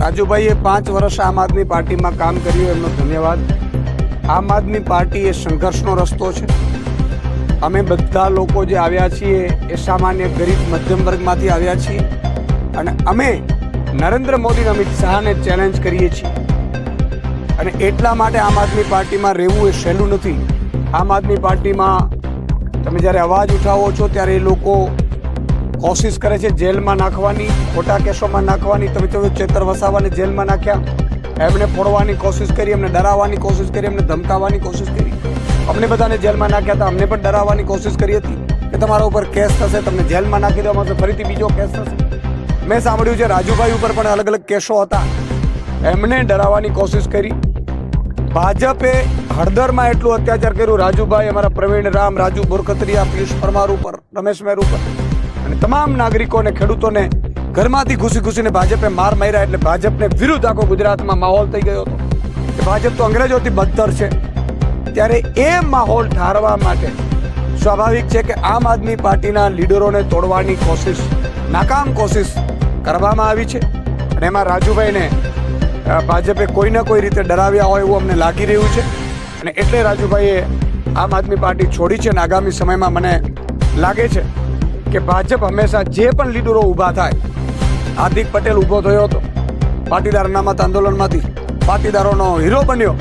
રાજુભાઈએ પાંચ વર્ષ આમ આદમી પાર્ટીમાં કામ કર્યું, એમનો ધન્યવાદ. આમ આદમી પાર્ટી એ સંઘર્ષનો રસ્તો છે. અમે બધા લોકો જે આવ્યા છીએ એ સામાન્ય ગરીબ મધ્યમ વર્ગમાંથી આવ્યા છીએ અને અમે નરેન્દ્ર મોદી અમિત શાહને ચેલેન્જ કરીએ છીએ. અને એટલા માટે આમ આદમી પાર્ટીમાં રહેવું એ સહેલું નથી. આમ આદમી પાર્ટીમાં તમે જ્યારે અવાજ ઉઠાવો છો ત્યારે એ લોકો કોશિશ કરે છે જેલમાં નાખવાની, ખોટા કેસોમાં નાખવાની તમે તો ચેતર વસાવાને જેલમાં નાખ્યા. એમને ફોડવાની કોશિશ કરી, એમને ડરાવવાની કોશિશ કરી, એમને ધમકાવવાની કોશિશ કરી. અમને બધાને જેલમાં નાખ્યા હતા, અમને પણ ડરાવવાની કોશિશ કરી હતી કે તમારા ઉપર કેસ થશે, તમને જેલમાં નાખી દેવામાં આવશે, ફરીથી બીજો કેસ થશે. મેં સાંભળ્યું છે, રાજુભાઈ ઉપર પણ અલગ અલગ કેસો હતા. એમને ડરાવવાની કોશિશ કરી. ભાજપે હળદરમાં એટલું અત્યાચાર કર્યું, રાજુભાઈ અમારા પ્રવીણ રામ, રાજુ બોરખત્રિયા, પિયુષ પરમાર ઉપર, રમેશ મેર ઉપર. અને તમામ નાગરિકોને ખેડૂતોને ઘરમાંથી ઘૂસી ઘૂસીને ભાજપે માર માર્યા એટલે ભાજપને વિરુદ્ધ આખો ગુજરાતમાં માહોલ થઈ ગયો હતો. કે ભાજપ તો અંગ્રેજોથી બદતર છે. ત્યારે એ માહોલ ઠારવા માટે સ્વાભાવિક છે કે આમ આદમી પાર્ટીના લીડરોને તોડવાની કોશિશ, નાકામ કોશિશ કરવામાં આવી છે. અને એમાં રાજુભાઈને ભાજપે ભાજપે કોઈને કોઈ રીતે ડરાવ્યા હોય એવું અમને લાગી રહ્યું છે. અને એટલે રાજુભાઈએ આમ આદમી પાર્ટી છોડી છે અને આગામી સમયમાં મને લાગે છે કે ભાજપ હંમેશા જે પણ લીડરો ઊભા થાય, હાર્દિક પટેલ ઊભો થયો હતો. પાટીદાર અનામત આંદોલનમાંથી પાટીદારોનો હીરો બન્યો.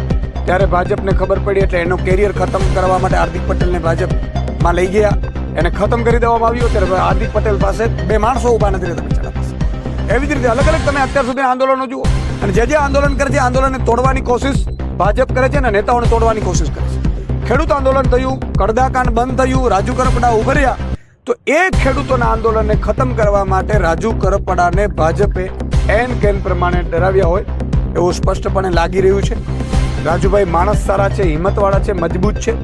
ત્યારે ભાજપને ખબર પડી એટલે એનો કેરિયર ખતમ કરવા માટે હાર્દિક પટેલને ભાજપમાં લઈ ગયા. એને ખતમ કરી દેવામાં આવ્યો ત્યારે હાર્દિક પટેલ પાસે બે માણસો ઊભા નથી રહેતા બિચારા પાસે. એવી જ રીતે અલગ અલગ તમે અત્યાર સુધી આંદોલનો જુઓ. અને જે જે આંદોલન કરે છે આંદોલનને તોડવાની કોશિશ ભાજપ કરે છે અને નેતાઓને તોડવાની કોશિશ કરે છે. ખેડૂત આંદોલન થયું, કડદાકાંડ બંધ થયું, રાજુ કરપડા ઉભર્યા તો એ ખેડૂતોના આંદોલનને ખતમ કરવા માટે રાજુ કરપડાને ભાજપે એન કેન પ્રમાણે ડરાવ્યા હોય એવું સ્પષ્ટપણે લાગી રહ્યું છે. રાજુભાઈ માણસ સારા છે, હિંમતવાળા છે, મજબૂત છે,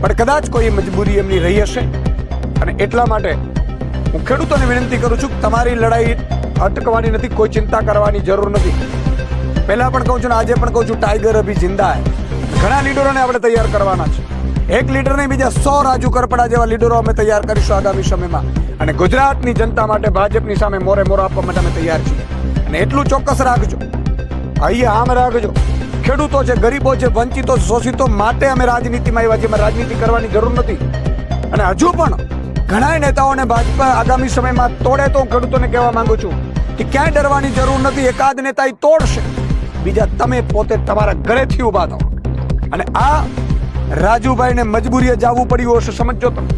પણ કદાચ કોઈ મજબૂરી એમની રહી હશે. અને એટલા માટે હું ખેડૂતોને વિનંતી કરું છું તમારી લડાઈ અટકવાની નથી, કોઈ ચિંતા કરવાની જરૂર નથી. પહેલાં પણ કહું છું ને આજે પણ કહું છું, ટાઈગર અભી જિંદા હે. ઘણા લીડરોને આપણે તૈયાર કરવાના છે. એક લીટર નહીં બીજા સો રાજુ કરપડા જેવા લીડરો અમે તૈયાર કરીશું આગામી સમયમાં. અને ગુજરાતની જનતા માટે ભાજપની સામે મોરે મોરો આપવા માટે અમે તૈયાર છીએ. અને એટલું ચોક્કસ રાખજો. અહીંયા આમ રાખજો. ખેડૂતો છે, ગરીબો છે, વંચિતો, શોષિતો માટે અમે રાજનીતિમાં આવ્યા છીએ. રાજનીતિ કરવાની જરૂર નથી. અને હજુ પણ ઘણા નેતાઓને ભાજપા આગામી સમયમાં તોડે તો ખેડૂતોને કહેવા માંગુ છું કે ક્યાંય ડરવાની જરૂર નથી. એકાદ નેતા તોડશે. બીજા તમે પોતે તમારા ઘરેથી ઊભા થાઓ. અને આ રાજુભાઈને મજબૂરીએ જવું પડ્યું હશે સમજો તમે.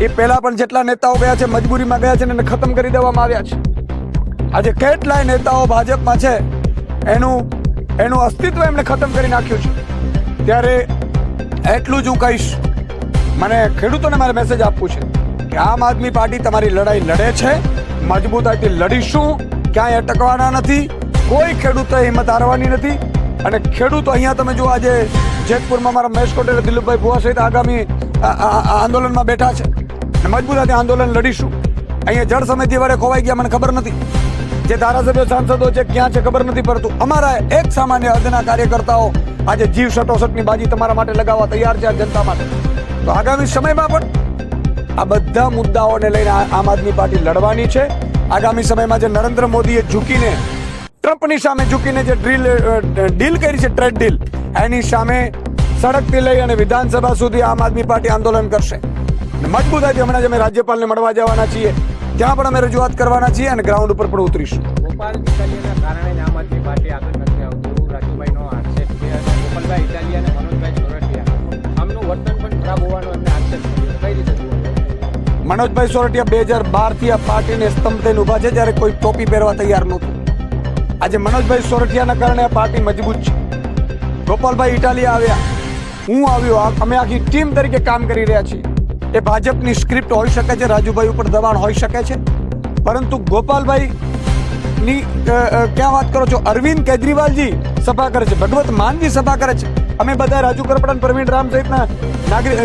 એ પહેલા પણ જેટલા નેતાઓ ગયા છે, મજબૂરીમાં ગયા છે એને ખતમ કરી દેવામાં આવ્યા છે. આજે કેટલાય નેતાઓ ભાજપમાં છે, એનું એનું અસ્તિત્વ એમણે ખતમ કરી નાખ્યું છે. ત્યારે એટલું જ હું કહીશ, મને ખેડૂતોને મારે મેસેજ આપવું છે કે આમ આદમી પાર્ટી તમારી લડાઈ લડે છે, મજબૂતાઈથી લડીશું, ક્યાંય અટકવાના નથી, કોઈ ખેડૂતોએ હિંમત હારવાની નથી અને ખેડૂતો અહીંયા તમે જો આજે જેતપુરમાં મારા મહેશ કોટેલ દિલીપભાઈ ભુવા સહિત આગામી આંદોલનમાં બેઠા છે. અને મજબૂતાથી આંદોલન લડીશું. અહીંયા જળ સમિતિ વડે ખોવાઈ ગયા, મને ખબર નથી. જે ધારાસભ્યો સાંસદો છે, ક્યાં છે ખબર નથી પડતું. અમારા એક સામાન્ય અર્ધના કાર્યકર્તાઓ આજે જીવ સટોસટની બાજી તમારા માટે લગાવવા તૈયાર છે આ જનતા માટે. તો આગામી સમયમાં પણ આ બધા મુદ્દાઓને લઈને આમ આદમી પાર્ટી લડવાની છે. આગામી સમયમાં જે નરેન્દ્ર મોદીએ ઝૂકીને ટ્રમ્પની સામે ઝૂકીને જે ડ્રીલ ડીલ કરી છે ટ્રેડ ડીલ એની સામે સડકથી લઈ અને વિધાનસભા સુધી આમ આદમી પાર્ટી આંદોલન કરશે. અને મજબૂતાઈથી હમણાં જ અમે રાજ્યપાલને મળવા જવાના છીએ. ત્યાં પણ અમે રજૂઆત કરવાના છીએ અને ગ્રાઉન્ડ ઉપર પણ ઉતરીશું. ગોપાલ ઇટાલિયાના કારણે આમ આદમી પાર્ટી આગળ નથી આવતું. રાજુભાઈનો આક્ષેપ છે ગોપાલભાઈ ઇટાલિયા અને મનોજભાઈ સોરઠિયા. આમનું વર્તન પણ ખરાબ હોવાનો એમને આક્ષેપ કર્યો કઈ રીતે મનોજભાઈ સોરઠિયા બે હજાર બારથી આ પાર્ટીને સ્તંભ થઈને ઊભા છે જ્યારે કોઈ ટોપી પહેરવા તૈયાર નહોતું. આજે મનોજભાઈ સોરઠિયાના કારણે પાર્ટી મજબૂત છે. ગોપાલભાઈ ઇટાલિયા આવ્યા. હું આવ્યો. અમે આખી ટીમ તરીકે કામ કરી રહ્યા છીએ. એ ભાજપની સ્ક્રિપ્ટ હોઈ શકે છે, રાજુભાઈ ઉપર દબાણ હોઈ શકે છે. પરંતુ ગોપાલભાઈ ની ક્યાં વાત કરો છો? અરવિંદ કેજરીવાલજી સભા કરે છે. ભગવત માનજી સભા કરે છે. અમે બધા રાજુ કરપડન પ્રવીણ રામ સહિતના નાગરિક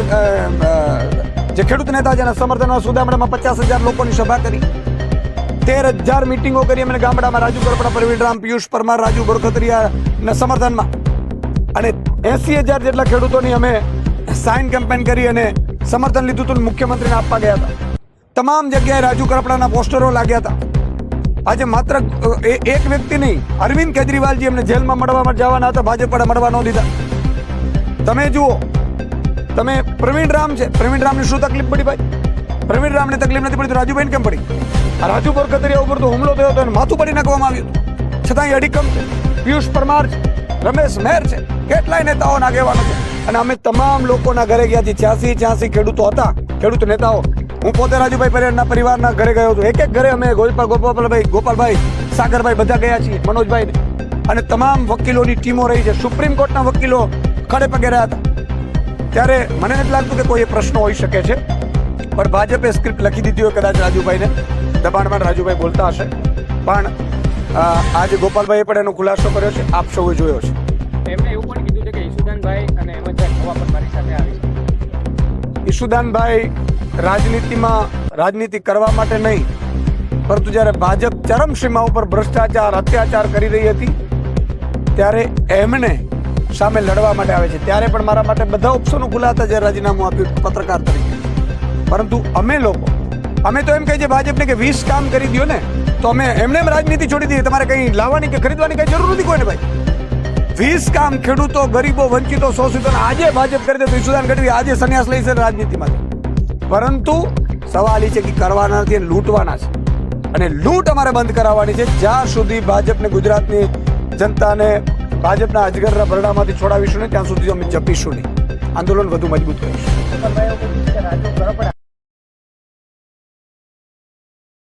જે ખેડૂત નેતા જેના સમર્થનમાં સુદામડામાં પચાસ હજાર લોકોની સભા કરી. તેર હજાર મિટિંગો કરી અમે ગામડામાં રાજુ કરપડા પ્રવીણ રામ પિયુષ પરમાર, રાજુ બોરખતરિયાના સમર્થનમાં. અને એસી હજાર જેટલા ખેડૂતોની અમે સાઇન કેમ્પેન કરી અને સમર્થન લીધું હતું મુખ્યમંત્રીને આપવા ગયા હતા. તમામ જગ્યાએ રાજુ કરપડાના પોસ્ટરો લાગ્યા હતા. આજે માત્ર એક વ્યક્તિ નહીં, અરવિંદ કેજરીવાલજી એમને જેલમાં મળવા જવાના હતા ભાજપ મળવા ન દીધા. તમે જુઓ, તમે પ્રવીણ રામ છે પ્રવીણ રામની શું તકલીફ પડી ભાઈ? પ્રવીણ રામને તકલીફ નથી પડી તો રાજુભાઈને કેમ પડી? રાજુ બોરકતરિયા ઉપર તો હુમલો થયો હતો અને માથું પડી નાખવામાં આવ્યું હતું. છતાં એ અડીકમ છે. પિયુષ પરમાર છે. રમેશ મહેર છે. કેટલાય નેતાઓના આગેવાનો છે. અને અમે તમામ લોકોના ઘરે ગયા છીએ. છ્યાસી છ્યાસી ખેડૂતો હતા. ખેડૂત નેતાઓ. હું પોતે રાજુભાઈ પરિવારના પરિવારના ઘરે ગયો હતો. એક એક ઘરે અમે ગોપાલ, ગોપાલભાઈ ગોપાલભાઈ, સાગરભાઈ બધા ગયા છીએ મનોજભાઈ અને તમામ વકીલોની ટીમો રહી છે. સુપ્રીમ કોર્ટના વકીલો ખડે પગે રહ્યા હતા. ત્યારે મને નથી લાગતું કે કોઈ એ પ્રશ્ન હોઈ શકે છે. પણ ભાજપે સ્ક્રિપ્ટ લખી દીધી હોય કદાચ રાજુભાઈને. દબાણમાં રાજુભાઈ બોલતા હશે. પણ આજે ગોપાલભાઈએ પણ એનો ખુલાસો કર્યો છે આપ સૌએ જોયો છે. એમણે એવું પણ કીધું છે કે ઈશુદાનભાઈ અને હેમંતભાઈ ખવા પણ મારી સાથે આવી ઈશુદાનભાઈ રાજનીતિમાં રાજનીતિ કરવા માટે નહીં પરંતુ જ્યારે ભાજપ ચરમસીમા ઉપર ભ્રષ્ટાચાર અત્યાચાર કરી રહી હતી ત્યારે એમને સામે લડવા માટે આવે છે. ત્યારે પણ મારા માટે બધા ઓપ્શનો ખુલ્લા હતા જ્યારે રાજીનામું આપ્યું પત્રકાર તરીકે. પરંતુ અમે લોકો, અમે તો એમ કહીએ છીએ ભાજપને કે વીસ કામ કરી દો ને, તો અમે એમને એમ રાજનીતિ છોડી દઈએ. તમારે કંઈ લાવવાની કે ખરીદવાની કંઈ જરૂર નથી કોઈને ભાઈ. વીસ કામ ખેડૂતો, ગરીબો, વંચિતો શોષિતો આજે ભાજપ કરી દે તો ઈશુદાન ગઢવી આજે સંન્યાસ લઈ છે રાજનીતિમાંથી. પરંતુ સવાલ એ છે કે કરવાના નથી લૂંટવાના છે. અને લૂંટ અમારે બંધ કરાવવાની છે. જ્યાં સુધી ભાજપને ગુજરાતની જનતાને ભાજપના અજગરના ભરડામાંથી છોડાવીશું નહીં, ત્યાં સુધી અમે જપીશું નહીં. આંદોલન વધુ મજબૂત કરીશું.